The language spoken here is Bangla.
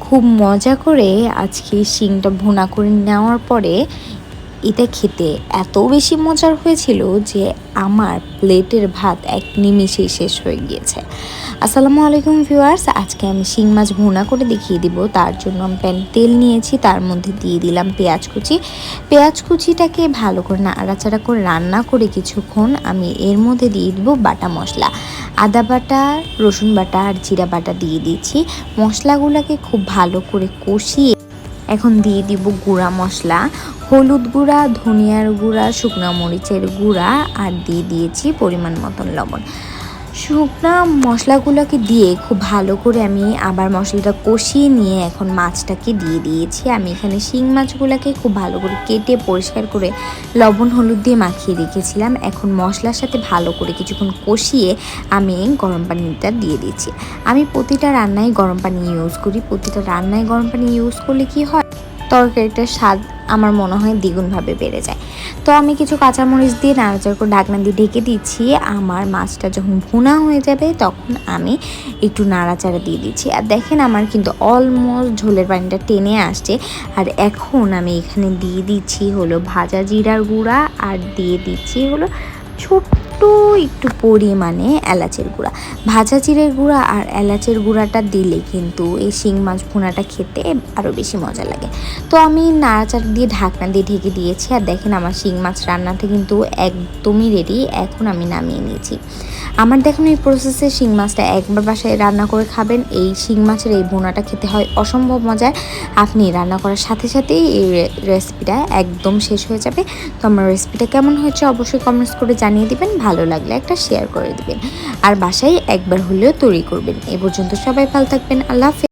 খুব মজা করে আজকে শিংটা ভুনা করে নেওয়ার পরে এটা খেতে এত বেশি মজার হয়েছিল যে আমার প্লেটের ভাত এক নিমিষেই শেষ হয়ে গিয়েছে। আসসালামু আলাইকুম ভিউয়ার্স, আজকে আমি শিং মাছ ভুনা করে দেখিয়ে দিব। তার জন্য আমি প্যান তেল নিয়েছি, তার মধ্যে দিয়ে দিলাম পেঁয়াজ কুচি। পেঁয়াজ কুচিটাকে ভালো করে নাড়াচাড়া করে রান্না করে কিছুক্ষণ আমি এর মধ্যে দিয়ে দিব বাটা মশলা। আদা বাটা, রসুন বাটা আর জিরা বাটা দিয়ে দিচ্ছি। মশলাগুলোকে খুব ভালো করে কষিয়ে এখন দিয়ে দিব গুঁড়া মশলা, হলুদ গুঁড়া, ধনিয়ার গুঁড়া, শুকনো মরিচের গুঁড়া, আর দিয়ে দিয়েছি পরিমাণ মতন লবণ। শুকনা মশলাগুলোকে দিয়ে খুব ভালো করে আমি আবার মশলাটা কষিয়ে নিয়ে এখন মাছটাকে দিয়ে দিয়েছি। আমি এখানে শিং মাছগুলোকে খুব ভালো করে কেটে পরিষ্কার করে লবণ, হলুদ দিয়ে মাখিয়ে রেখেছিলাম। এখন মশলার সাথে ভালো করে কিছুক্ষণ কষিয়ে আমি গরম পানিটা দিয়ে দিয়েছি আমি প্রতিটা রান্নায় গরম পানি ইউজ করি। প্রতিটা রান্নায় গরম পানি ইউজ করলে কি হয় তরকারিটার স্বাদ আমার মনে হয় দ্বিগুণভাবে বেড়ে যায়। তো আমি কিছু কাঁচামরিচ দিয়ে নাড়াচাড়া করে ঢাকনা দিয়ে ঢেকে দিচ্ছি। আমার মাছটা যখন ভুনা হয়ে যাবে, তখন আমি একটু নাড়াচাড়া দিয়ে দিচ্ছি। আর দেখেন আমার কিন্তু অলমোস্ট ঝোলের পানিটা টেনে আসছে। আর এখন আমি এখানে দিয়ে দিচ্ছি হলো ভাজা জিরার গুঁড়া আর দিয়ে দিচ্ছি হলো ছোট্ট একটু একটু পরিমাণে এলাচের গুঁড়া। ভাজা জিরের গুঁড়া আর এলাচের গুঁড়াটা দিলে কিন্তু এই শিং মাছ ভুনাটা খেতে আরও বেশি মজা লাগে। তো আমি নাড়াচাড়া দিয়ে ঢাকনা দিয়ে ঢেকে দিয়েছি আর দেখেন আমার শিং মাছ রান্নাটা কিন্তু একদমই রেডি এখন আমি নামিয়ে নিয়েছি। আমার দেখুন এই প্রসেসে শিং মাছটা একবার বাসায় রান্না করে খাবেন, এই শিং মাছের এই ভুনাটা খেতে হয় অসম্ভব মজার। আপনি রান্না করার সাথে সাথেই এই রেসিপিটা একদম শেষ হয়ে যাবে। তো আমার রেসিপিটা কেমন হয়েছে অবশ্যই কমেন্টস করে জানিয়ে দিবেন। ভালো লাগলে একটা শেয়ার করে দেবেন। আর বাসায় একবার হলেও তৈরি করবেন। এ পর্যন্ত সবাই ভালো থাকবেন। আল্লাহ